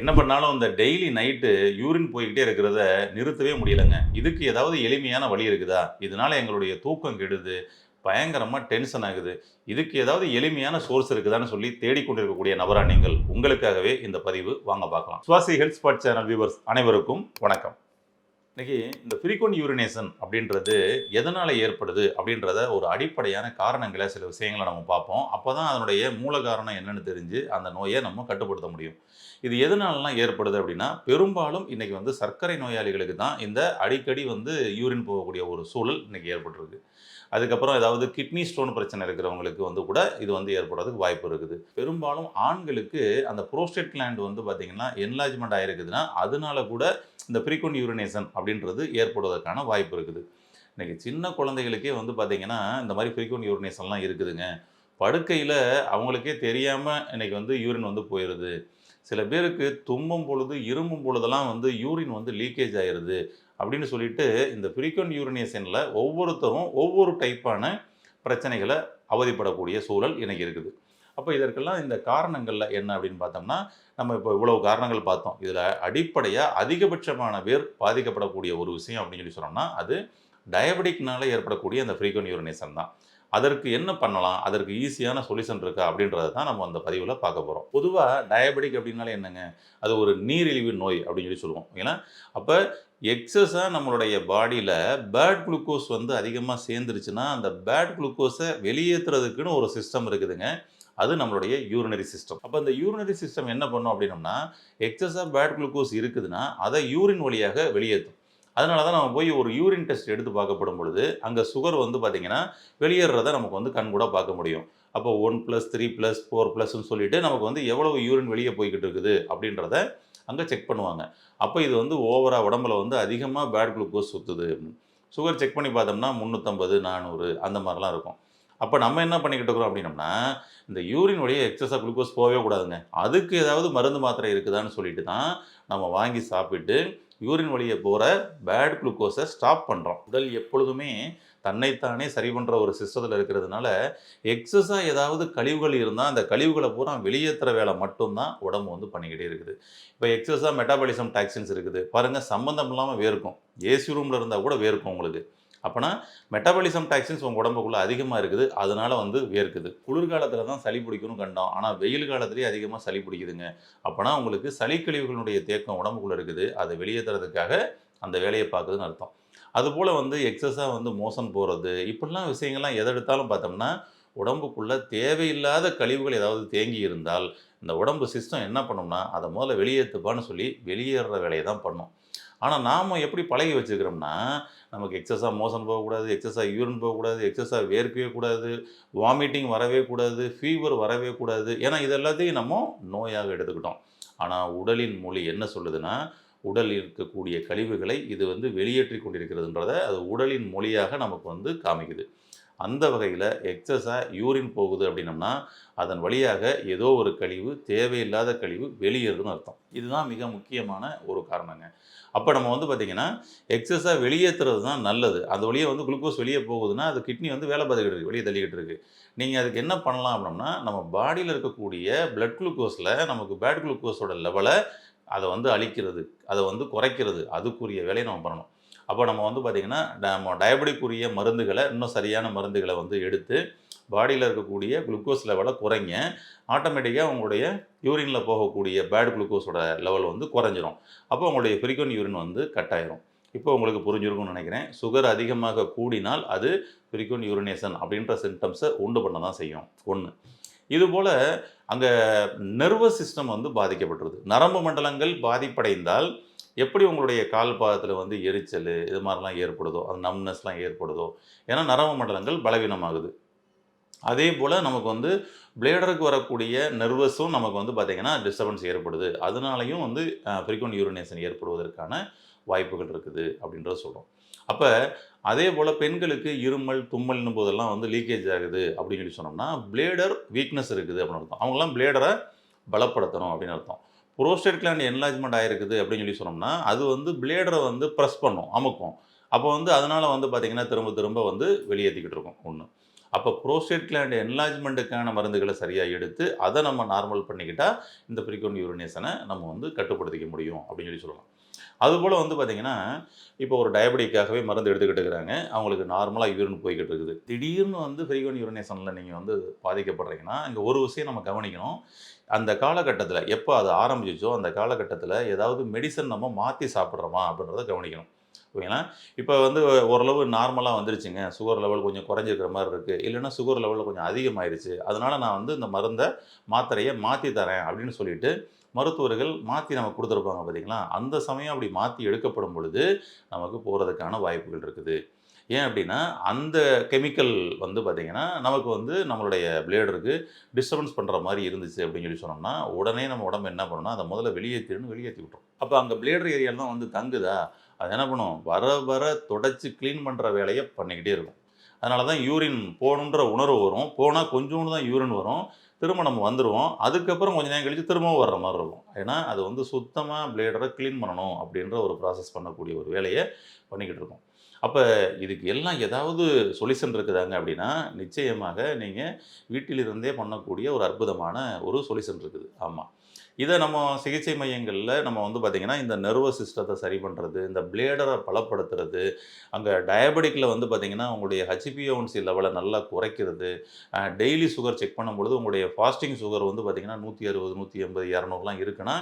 என்ன பண்ணாலும் அந்த டெய்லி நைட்டு யூரின் போய்கிட்டே இருக்கிறத நிறுத்தவே முடியலைங்க. இதுக்கு ஏதாவது எளிமையான வழி இருக்குதா? இதனால் எங்களுடைய தூக்கம் கெடுது பயங்கரமாக டென்ஷன் ஆகுது. இதுக்கு ஏதாவது எளிமையான சோர்ஸ் இருக்குதான்னு சொல்லி தேடிக்கொண்டிருக்கக்கூடிய நபரா நீங்கள் உங்களுக்காகவே இந்த பதிவு வாங்க பார்க்கலாம். Swasi health spot channel viewers அனைவருக்கும் வணக்கம். இன்னைக்கு இந்த ஃப்ரீக்வன்ட் யூரினேஷன் அப்படின்றது எதனால் ஏற்படுது அப்படின்றத ஒரு அடிப்படையான காரணங்களை சில விஷயங்களை நம்ம பார்ப்போம். அப்போ தான் அதனுடைய மூல காரணம் என்னன்னு தெரிஞ்சு அந்த நோயை நம்ம கட்டுப்படுத்த முடியும். இது எதனாலலாம் ஏற்படுது அப்படின்னா பெரும்பாலும் இன்றைக்கி வந்து சர்க்கரை நோயாளிகளுக்கு தான் இந்த அடிக்கடி வந்து யூரின் போகக்கூடிய ஒரு சூழல் இன்றைக்கி ஏற்பட்டிருக்கு. அதுக்கப்புறம் ஏதாவது கிட்னி ஸ்டோன் பிரச்சனை இருக்கிறவங்களுக்கு வந்து கூட இது வந்து ஏற்படுறதுக்கு வாய்ப்பு இருக்குது. பெரும்பாலும் ஆண்களுக்கு அந்த ப்ரோஸ்டேட் கிளாண்ட் வந்து பார்த்திங்கன்னா என்லாஜ்மெண்ட் ஆகிருக்குதுன்னா அதனால கூட இந்த ஃப்ரீக்வன்ட் யூரினேஷன் அப்படின்றது ஏற்படுவதற்கான வாய்ப்பு இருக்குது. இன்றைக்கி சின்ன குழந்தைகளுக்கே வந்து பார்த்திங்கன்னா இந்த மாதிரி ஃப்ரீக்வன்ட் யூரினேஷன்லாம் இருக்குதுங்க. படுக்கையில் அவங்களுக்கே தெரியாமல் இன்னைக்கு வந்து யூரின் வந்து போயிடுது சில பேருக்கு தும்பும் பொழுது இருமும் பொழுதெல்லாம் வந்து யூரின் வந்து லீக்கேஜ் ஆயிடுது அப்படின்னு சொல்லிட்டு இந்த ஃப்ரீக்வன்ட் யூரினேஷனில் ஒவ்வொருத்தரும் ஒவ்வொரு டைப்பான பிரச்சனைகளை அவதிப்படக்கூடிய சூழல் இன்னைக்கு இருக்குது. அப்போ இதற்கெல்லாம் இந்த காரணங்களில் என்ன அப்படின்னு பார்த்தோம்னா நம்ம இப்போ இவ்வளவு காரணங்கள் பார்த்தோம். இதில் அடிப்படையாக அதிகபட்சமான பேர் பாதிக்கப்படக்கூடிய ஒரு விஷயம் அப்படின்னு சொல்லி சொன்னோம்னா அது டயபெட்டிக்னால ஏற்படக்கூடிய அந்த ஃப்ரீக்வன்ட் யூரினேஷன் தான். அதற்கு என்ன பண்ணலாம்? அதற்கு ஈஸியான சொல்யூஷன் இருக்கா? அப்படின்றத தான் நம்ம அந்த பதிவில் பார்க்க போகிறோம் பொதுவாக டயபெட்டிக் அப்படின்னாலே என்னங்க? அது ஒரு நீரிழிவு நோய் அப்படின்னு சொல்லி சொல்லுவோம். ஏன்னா அப்போ எக்ஸஸாக நம்மளுடைய பாடியில் பேட் குளுக்கோஸ் வந்து அதிகமாக சேர்ந்துருச்சுன்னா அந்த பேட் குளுக்கோஸை வெளியேற்றுறதுக்குன்னு ஒரு சிஸ்டம் இருக்குதுங்க. அது நம்மளுடைய யூரினரி சிஸ்டம் அப்போ அந்த யூரினரி சிஸ்டம் என்ன பண்ணும் அப்படின்னம்னா எக்ஸஸாக பேட் குளுக்கோஸ் இருக்குதுன்னா அதை யூரின் வழியாக வெளியேற்றும் அதனால தான் நம்ம போய் ஒரு யூரின் டெஸ்ட் எடுத்து பார்க்கப்படும் பொழுது அங்கே சுகர் வந்து பார்த்திங்கன்னா வெளியேறத நமக்கு வந்து கண் கூட பார்க்க முடியும். அப்போ one plus three plus four ப்ளஸ்ன்னு சொல்லிட்டு நமக்கு வந்து எவ்வளவு யூரின் வெளியே போய்கிட்டு இருக்குது அப்படின்றத அங்கே செக் பண்ணுவாங்க. அப்போ இது வந்து ஓவராக உடம்புல வந்து அதிகமாக பேட் குளுக்கோஸ் சுற்றுது சுகர் செக் பண்ணி பார்த்தோம்னா முந்நூற்றம்பது நானூறு அந்த மாதிரிலாம் இருக்கும். அப்போ நம்ம என்ன பண்ணிக்கிட்டு இருக்கிறோம் அப்படின்னம்னா இந்த யூரின் வழியே எக்ஸஸாக குளுக்கோஸ் போகவே கூடாதுங்க. அதுக்கு ஏதாவது மருந்து மாத்திரை இருக்குதான்னு சொல்லிட்டு தான் நம்ம வாங்கி சாப்பிட்டு யூரின் வழியை போகிற பேட் குளுக்கோஸை ஸ்டாப் பண்ணுறோம் உடல் எப்பொழுதுமே தன்னைத்தானே சரி பண்ணுற ஒரு சிஸ்டத்தில் இருக்கிறதுனால எக்ஸஸாக ஏதாவது கழிவுகள் இருந்தால் அந்த கழிவுகளை பூரா வெளியேற்றுற வேலை மட்டும்தான் உடம்பு வந்து பண்ணிக்கிட்டே இருக்குது. இப்போ எக்ஸஸாக மெட்டாபாலிசம் டாக்ஸின்ஸ் இருக்குது. பாருங்கள் சம்மந்தம் இல்லாமல் வேர்க்கும். ஏசி ரூமில் இருந்தால் கூட வேர்க்கும் உங்களுக்கு. அப்போனா மெட்டபாலிசம் டாக்ஸின்ஸ் உங்கள் உடம்புக்குள்ளே அதிகமாக இருக்குது. அதனால வந்து வேர்க்குது குளிர்காலத்தில் தான் சளி பிடிக்கணும் கண்டோம். ஆனால் வெயில் காலத்துலேயே அதிகமாக சளி பிடிக்குதுங்க. அப்போனா உங்களுக்கு சளிக்கழிவுகளுடைய தேக்கம் உடம்புக்குள்ளே இருக்குது. அதை வெளியேற்றுறதுக்காக அந்த வேலையை பார்க்குதுன்னு அர்த்தம். அதுபோல் வந்து எக்ஸஸாக வந்து மோசம் போகிறது இப்படிலாம் விஷயங்கள்லாம் எதை எடுத்தாலும் பார்த்தோம்னா உடம்புக்குள்ளே தேவையில்லாத கழிவுகள் ஏதாவது தேங்கி இருந்தால் இந்த உடம்பு சிஸ்டம் என்ன பண்ணும்னா அதை முதல்ல வெளியேற்றுப்பான்னு சொல்லி வெளியேறுற வேலையை தான் பண்ணும். ஆனால் நாம் எப்படி பழகி வச்சுக்கிறோம்னா நமக்கு எக்ஸஸாக மோசன் போகக்கூடாது எக்ஸஸாக யூரின் போகக்கூடாது எக்ஸஸாக வேர்க்கவே கூடாது வாமிட்டிங் வரவே கூடாது ஃபீவர் வரவே கூடாது. ஏன்னா இது எல்லாத்தையும் நம்ம நோயாக எடுத்துக்கிட்டோம். ஆனால் உடலின் மொழி என்ன சொல்லுதுன்னா உடலில் இருக்கக்கூடிய கழிவுகளை இது வந்து வெளியேற்றி கொண்டிருக்கிறதுன்றத அது உடலின் மொழியாக நமக்கு வந்து காமிக்குது. அந்த வகையில் எக்ஸஸாக யூரின் போகுது அப்படின்னம்னா அதன் வழியாக ஏதோ ஒரு கழிவு தேவையில்லாத கழிவு வெளியேறுதுன்னு அர்த்தம். இதுதான் மிக முக்கியமான ஒரு காரணங்க. அப்போ நம்ம வந்து பார்த்திங்கன்னா எக்ஸஸாக வெளியேற்றுறது தான் நல்லது. அந்த வழியே வந்து குளுக்கோஸ் வெளியே போகுதுன்னா அது கிட்னி வந்து வேலை பார்த்துக்கிட்டு இருக்கு வெளியே தள்ளிக்கிட்டு இருக்குது நீங்கள் அதுக்கு என்ன பண்ணலாம் அப்படின்னா நம்ம பாடியில் இருக்கக்கூடிய பிளட் குளுக்கோஸில் நமக்கு பேட் குளுக்கோஸோட லெவலை அதை வந்து அழிக்கிறது அதை வந்து குறைக்கிறது அதுக்குரிய வேலையை நம்ம பண்ணணும். அப்போ நம்ம வந்து பார்த்திங்கன்னா நம்ம டயபெட்டிக்குரிய மருந்துகளை இன்னும் சரியான மருந்துகளை வந்து எடுத்து பாடியில் இருக்கக்கூடிய குளுக்கோஸ் லெவலை குறைங்க. ஆட்டோமேட்டிக்காக உங்களுடைய யூரினில் போகக்கூடிய பேட் குளுக்கோஸோட லெவல் வந்து குறைஞ்சிரும். அப்போ உங்களுடைய ஃப்ரீக்வன்ட் யூரின் வந்து கட் ஆயிரும். இப்போ உங்களுக்கு புரிஞ்சிருக்கும்னு நினைக்கிறேன். சுகர் அதிகமாக கூடினால் அது ஃப்ரீக்வன்ட் யூரினேஷன் அப்படின்ற சிம்டம்ஸை உண்டு பண்ண தான் செய்யும். ஒன்று இதுபோல் அங்கே நர்வஸ் சிஸ்டம் வந்து பாதிக்கப்பட்டுருது. நரம்பு மண்டலங்கள் பாதிப்படைந்தால் எப்படி உங்களுடைய கால் பாதத்தில் வந்து எரிச்சல் இது மாதிரிலாம் ஏற்படுதோ அது நம்னஸ்லாம் ஏற்படுதோ ஏன்னா நரம்பு மண்டலங்கள் பலவீனமாகுது. அதே போல் நமக்கு வந்து பிளேடருக்கு வரக்கூடிய நர்வஸும் நமக்கு வந்து பார்த்திங்கன்னா டிஸ்டர்பன்ஸ் ஏற்படுது. அதனாலையும் வந்து ஃப்ரீக்வன்ட் யூரினேஷன் ஏற்படுவதற்கான வாய்ப்புகள் இருக்குது அப்படின்றத சொல்கிறோம் அப்போ அதே போல் பெண்களுக்கு இருமல் தும்மல்னும் போதெல்லாம் வந்து லீக்கேஜ் ஆகுது அப்படின்னு சொல்லி சொன்னோம்னா பிளேடர் வீக்னஸ் இருக்குது அப்படின்னு அர்த்தம். அவங்களாம் பிளேடரை பலப்படுத்தணும் அப்படின்னு அர்த்தம். ப்ரோஸ்டேட் கிளாண்ட் என்லாஜ்மெண்ட் ஆகிருக்குது அப்படின்னு சொல்லி சொன்னோம்னா அது வந்து பிளேடரை வந்து ப்ரெஸ் பண்ணும் அமுக்கும். அப்போ வந்து அதனால் வந்து பார்த்திங்கன்னா திரும்ப திரும்ப வந்து வெளியேற்றிக்கிட்டு இருக்கும் ஒன்று அப்போ ப்ரோஸ்டேட் கிளாண்ட் என்லாஜ்மெண்ட்டுக்கான மருந்துகளை சரியாக எடுத்து அதை நம்ம நார்மல் பண்ணிக்கிட்டால் இந்த ஃப்ரீக்வெண்ட் யூரினேஷனை நம்ம வந்து கட்டுப்படுத்திக்க முடியும் அப்படின்னு சொல்லி சொல்லலாம். அதுபோல் வந்து பார்த்திங்கன்னா இப்போ ஒரு டயபெட்டிக்காகவே மருந்து எடுத்துக்கிட்டு இருக்கிறாங்க. அவங்களுக்கு நார்மலாக யூரின் போய்கிட்டு இருக்குது. திடீர்னு வந்து ஃப்ரீக்வெண்ட் யூரினேஷனில் நீங்கள் வந்து பாதிக்கப்படுறீங்கன்னா இங்கே ஒரு விஷயம் நம்ம கவனிக்கணும். அந்த காலகட்டத்தில் எப்போ அது ஆரம்பிச்சிச்சோ அந்த காலகட்டத்தில் ஏதாவது மெடிசன் நம்ம மாற்றி சாப்பிட்றோமா அப்படின்றத கவனிக்கணும். ஓகேங்களா? இப்போ வந்து ஓரளவு நார்மலாக வந்துருச்சுங்க. சுகர் லெவல் கொஞ்சம் குறைஞ்சிருக்கிற மாதிரி இருக்குது இல்லைன்னா சுகர் லெவலில் கொஞ்சம் அதிகமாயிருச்சு. அதனால் நான் வந்து இந்த மருந்தை மாத்திரையை மாற்றி தரேன் அப்படின்னு சொல்லிட்டு மருத்துவர்கள் மாற்றி நமக்கு கொடுத்துருப்பாங்க பார்த்தீங்களா அந்த சமயம் அப்படி மாற்றி எடுக்கப்படும் பொழுது நமக்கு போகிறதுக்கான வாய்ப்புகள் இருக்குது. ஏன் அப்படின்னா அந்த கெமிக்கல் வந்து பார்த்திங்கன்னா நமக்கு வந்து நம்மளுடைய பிளேடருக்கு டிஸ்டர்பன்ஸ் பண்ணுற மாதிரி இருந்துச்சு அப்படின்னு சொல்லி சொன்னோம்னா உடனே நம்ம உடம்பு என்ன பண்ணணும் அதை முதல்ல வெளியேற்றிடணும் வெளியேற்றி விட்டுரும். அப்போ அங்கே பிளேடர் ஏரியாவில் தான் வந்து தங்குதா? அது என்ன பண்ணும்? வர வர தொடச்சி க்ளீன் பண்ணுற வேலையை பண்ணிக்கிட்டே இருக்கும். அதனால தான் யூரின் போகணுன்ற உணர்வு வரும். போனால் கொஞ்சோண்டு தான் யூரின் வரும். திரும்ப நம்ம வந்துடுவோம் அதுக்கப்புறம் கொஞ்ச நேரம் கழித்து திரும்பவும் வர்ற மாதிரி இருக்கும். ஏன்னா அது வந்து சுத்தமாக பிளேடரை க்ளீன் பண்ணணும் அப்படின்ற ஒரு ப்ராசஸ் பண்ணக்கூடிய ஒரு வேலையை பண்ணிக்கிட்டு இருக்கோம். அப்போ இதுக்கு எல்லாம் ஏதாவது சொல்யூஷன் இருக்குதாங்க அப்படின்னா நிச்சயமாக நீங்கள் வீட்டிலிருந்தே பண்ணக்கூடிய ஒரு அற்புதமான ஒரு சொல்யூஷன் இருக்குது. ஆமாம் இதை நம்ம சிகிச்சை மையங்களில் நம்ம வந்து பார்த்திங்கன்னா இந்த நர்வஸ் சிஸ்டத்தை சரி பண்ணுறது இந்த பிளேடரை பலப்படுத்துறது அங்கே டயபெட்டிக்கில் வந்து பார்த்திங்கன்னா உங்களுடைய ஹச்பிஓன்சி லெவலை நல்லா குறைக்கிறது டெய்லி சுகர் செக் பண்ணும்பொழுது உங்களுடைய ஃபாஸ்டிங் சுகர் வந்து பார்த்திங்கன்னா நூற்றி அறுபது நூற்றி எண்பது இரநூறுலாம் இருக்குன்னா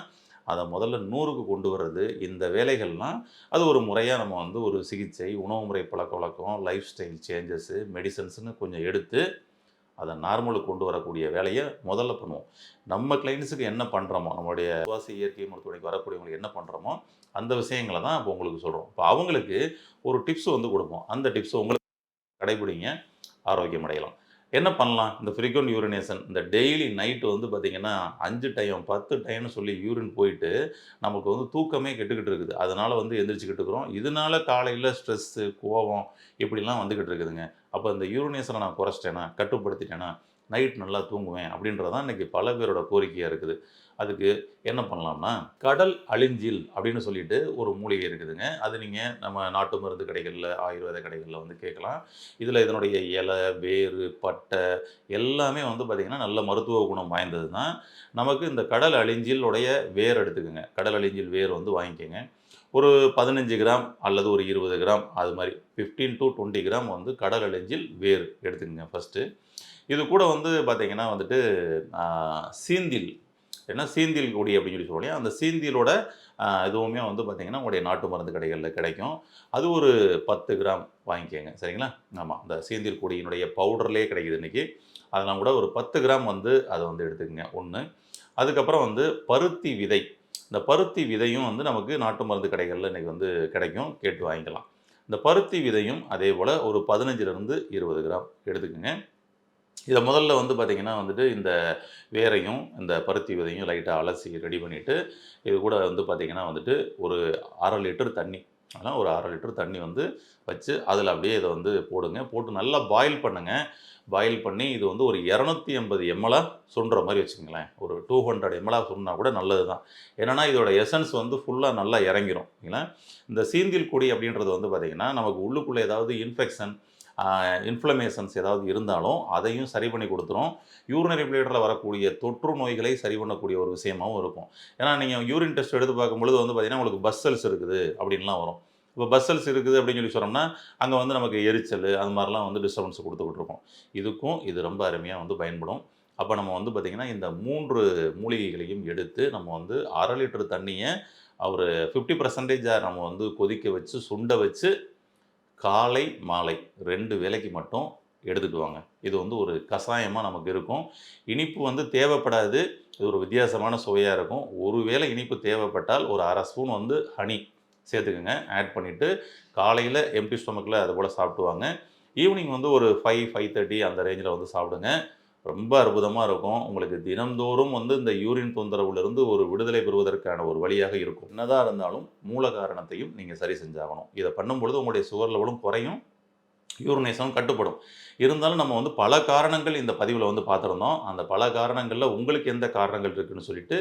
அதை முதல்ல நூறுக்கு கொண்டு வர்றது இந்த வேலைகள்லாம் அது ஒரு முறையாக நம்ம வந்து ஒரு சிகிச்சை உணவு முறை பழக்க வழக்கம் லைஃப் ஸ்டைல் சேஞ்சஸ்ஸு மெடிசன்ஸ்னு கொஞ்சம் எடுத்து அதை நார்மலுக்கு கொண்டு வரக்கூடிய வேலையை முதல்ல பண்ணுவோம். நம்ம கிளைண்ட்ஸுக்கு என்ன பண்ணுறோமோ நம்மளுடைய சுவாசி இயற்கை மருத்துவமனைக்கு வரக்கூடியவங்களுக்கு என்ன பண்ணுறோமோ அந்த விஷயங்களை தான் இப்போ உங்களுக்கு சொல்கிறோம் இப்போ அவங்களுக்கு ஒரு டிப்ஸ் வந்து கொடுப்போம். அந்த டிப்ஸ் உங்களுக்கு கடைபிடிங்க ஆரோக்கியம் அடையலாம். என்ன பண்ணலாம்? இந்த ஃப்ரீக்வெண்ட் யூரினேஷன் இந்த டெய்லி நைட்டு வந்து பார்த்திங்கன்னா அஞ்சு டைம் பத்து டைம்னு சொல்லி யூரின் போயிட்டு நமக்கு வந்து தூக்கமே கெட்டுக்கிட்டு இருக்குது. அதனால் வந்து எந்திரிச்சிக்கிட்டு இருக்கிறோம். இதனால காலையில் ஸ்ட்ரெஸ்ஸு கோபம் இப்படிலாம் வந்துக்கிட்டு இருக்குதுங்க. அப்போ இந்த யூரினேஷனை நான் குறைச்சிட்டேனா கட்டுப்படுத்திட்டேனா நைட் நல்லா தூங்குவேன் அப்படின்றதான் இன்றைக்கி பல பேரோட கோரிக்கையாக இருக்குது. அதுக்கு என்ன பண்ணலாம்னா கடல் அழிஞ்சில் அப்படின்னு சொல்லிட்டு ஒரு மூலிகை இருக்குதுங்க. அது நீங்கள் நம்ம நாட்டு மருந்து கடைகளில் ஆயுர்வேத கடைகளில் வந்து கேட்கலாம். இதில் இதனுடைய இலை வேறு பட்டை எல்லாமே வந்து பார்த்திங்கன்னா நல்ல மருத்துவ குணம் வாய்ந்தது தான் நமக்கு இந்த கடல் அழிஞ்சிலுடைய வேர் எடுத்துக்கோங்க. கடல் அழிஞ்சில் வேர் வந்து வாங்கிக்கோங்க. ஒரு பதினஞ்சு கிராம் அல்லது ஒரு இருபது கிராம் அது மாதிரி ஃபிஃப்டீன் டு டுவெண்ட்டி கிராம் வந்து கடல் அழிஞ்சில் வேர் எடுத்துக்கோங்க ஃபஸ்ட்டு இது கூட வந்து பார்த்திங்கன்னா வந்துட்டு சீந்தில். ஏன்னா சீந்தில் கொடி அப்படின்னு சொல்லி சொல்லுவோம் அந்த சீந்திலோட இதுவுமே வந்து பார்த்திங்கன்னா உங்களுடைய நாட்டு மருந்து கடைகளில் கிடைக்கும். அது ஒரு பத்து கிராம் வாங்கிக்கோங்க. சரிங்களா? ஆமாம் அந்த சீந்தில் கொடியினுடைய பவுடர்லேயே கிடைக்குது இன்றைக்கி அதெல்லாம் கூட ஒரு பத்து கிராம் வந்து அதை வந்து எடுத்துக்கோங்க. ஒன்று அதுக்கப்புறம் வந்து பருத்தி விதை. இந்த பருத்தி விதையும் வந்து நமக்கு நாட்டு மருந்து கடைகளில் இன்றைக்கி வந்து கிடைக்கும். கேட்டு வாங்கிக்கலாம். இந்த பருத்தி விதையும் அதே போல் ஒரு பதினஞ்சிலிருந்து இருபது கிராம் எடுத்துக்கோங்க. இதை முதல்ல வந்து பார்த்திங்கன்னா வந்துட்டு இந்த வேரையும் இந்த பருத்தி விதையும் லைட்டாக அலசி ரெடி பண்ணிவிட்டு இது கூட வந்து பார்த்திங்கன்னா வந்துட்டு ஒரு அரை லிட்டர் தண்ணி ஆனால் ஒரு அரை லிட்டர் தண்ணி வந்து வச்சு அதில் அப்படியே இதை வந்து போடுங்க. போட்டு நல்லா பாயில் பண்ணுங்கள் பாயில் பண்ணி இது வந்து ஒரு இரநூத்தி எண்பது எம்எலாக சுண்டுற மாதிரி வச்சுக்கோங்களேன். ஒரு டூ ஹண்ட்ரட் எம்எலாக சுண்டினா கூட நல்லது தான். என்னென்னா இதோட எசன்ஸ் வந்து ஃபுல்லாக நல்லா இறங்கிரும். இல்லைங்களா இந்த சீந்தில் கொடி அப்படின்றது வந்து பார்த்திங்கன்னா நமக்கு உள்ளுக்குள்ளே ஏதாவது இன்ஃபெக்ஷன் இன்ஃப்ளமேஷன்ஸ் ஏதாவது இருந்தாலும் அதையும் சரி பண்ணி கொடுத்துரும். யூரினரி பிளேடரில் வரக்கூடிய தொற்று நோய்களை சரி பண்ணக்கூடிய ஒரு விஷயமாகவும் இருக்கும். ஏன்னா நீங்கள் யூரின் டெஸ்ட் எடுத்து பார்க்கும்பொழுது வந்து பார்த்திங்கன்னா உங்களுக்கு பஸ்ஸல்ஸ் இருக்குது அப்படின்லாம் வரும். இப்போ பஸ்ஸல்ஸ் இருக்குது அப்படின்னு சொல்லி சொன்னோம்னா அங்கே வந்து நமக்கு எரிச்சல் அது மாதிரிலாம் வந்து டிஸ்டர்பன்ஸ் கொடுத்துக்கிட்டு இருக்கோம். இதுக்கும் இது ரொம்ப அருமையாக வந்து பயன்படும். அப்போ நம்ம வந்து பார்த்திங்கன்னா இந்த மூன்று மூலிகைகளையும் எடுத்து நம்ம வந்து அரை லிட்டர் தண்ணியை ஒரு ஃபிஃப்டி பர்சன்டேஜாக நம்ம வந்து கொதிக்க வச்சு சுண்ட வச்சு காலை மாலை ரெண்டு வேலைக்கு மட்டும் எடுத்துக்குவாங்க. இது வந்து ஒரு கஷாயமாக நமக்கு இருக்கும். இனிப்பு வந்து தேவைப்படாது. இது ஒரு வித்தியாசமான சுவையாக இருக்கும். ஒருவேளை இனிப்பு தேவைப்பட்டால் ஒரு அரை ஸ்பூன் வந்து ஹனி சேர்த்துக்குங்க. ஆட் பண்ணிவிட்டு காலையில் எம்டி ஸ்டொமக்கில் அது போல் சாப்பிடுவாங்க ஈவினிங் வந்து ஒரு ஃபைவ் ஃபைவ் தேர்ட்டி அந்த ரேஞ்சில் வந்து சாப்பிடுங்க. ரொம்ப அற்புதமாக இருக்கும். உங்களுக்கு தினந்தோறும் வந்து இந்த யூரின் தொந்தரவுலேருந்து ஒரு விடுதலை பெறுவதற்கான ஒரு வழியாக இருக்கும். என்னதான் இருந்தாலும் மூல காரணத்தையும் நீங்கள் சரி செஞ்சாகணும். இதை பண்ணும்பொழுது உங்களுடைய சுகர் லெவலும் குறையும். யூரினேஷனும் கட்டுப்படும். இருந்தாலும் நம்ம வந்து பல காரணங்கள் இந்த பதிவில் வந்து பார்த்துருந்தோம். அந்த பல காரணங்களில் உங்களுக்கு எந்த காரணங்கள் இருக்குன்னு சொல்லிட்டு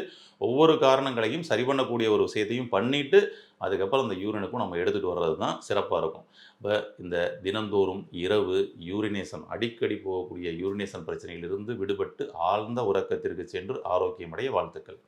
ஒவ்வொரு காரணங்களையும் சரி பண்ணக்கூடிய ஒரு விஷயத்தையும் பண்ணிவிட்டு அதுக்கப்புறம் அந்த யூரினுக்கும் நம்ம எடுத்துகிட்டு வர்றது தான் சிறப்பாக இருக்கும். இப்போ இந்த தினந்தோறும் இரவு யூரினேஷன் அடிக்கடி போகக்கூடிய யூரினேஷன் பிரச்சனையிலிருந்து விடுபட்டு ஆழ்ந்த உறக்கத்திற்கு சென்று ஆரோக்கியமடைய வாழ்த்துக்கள்.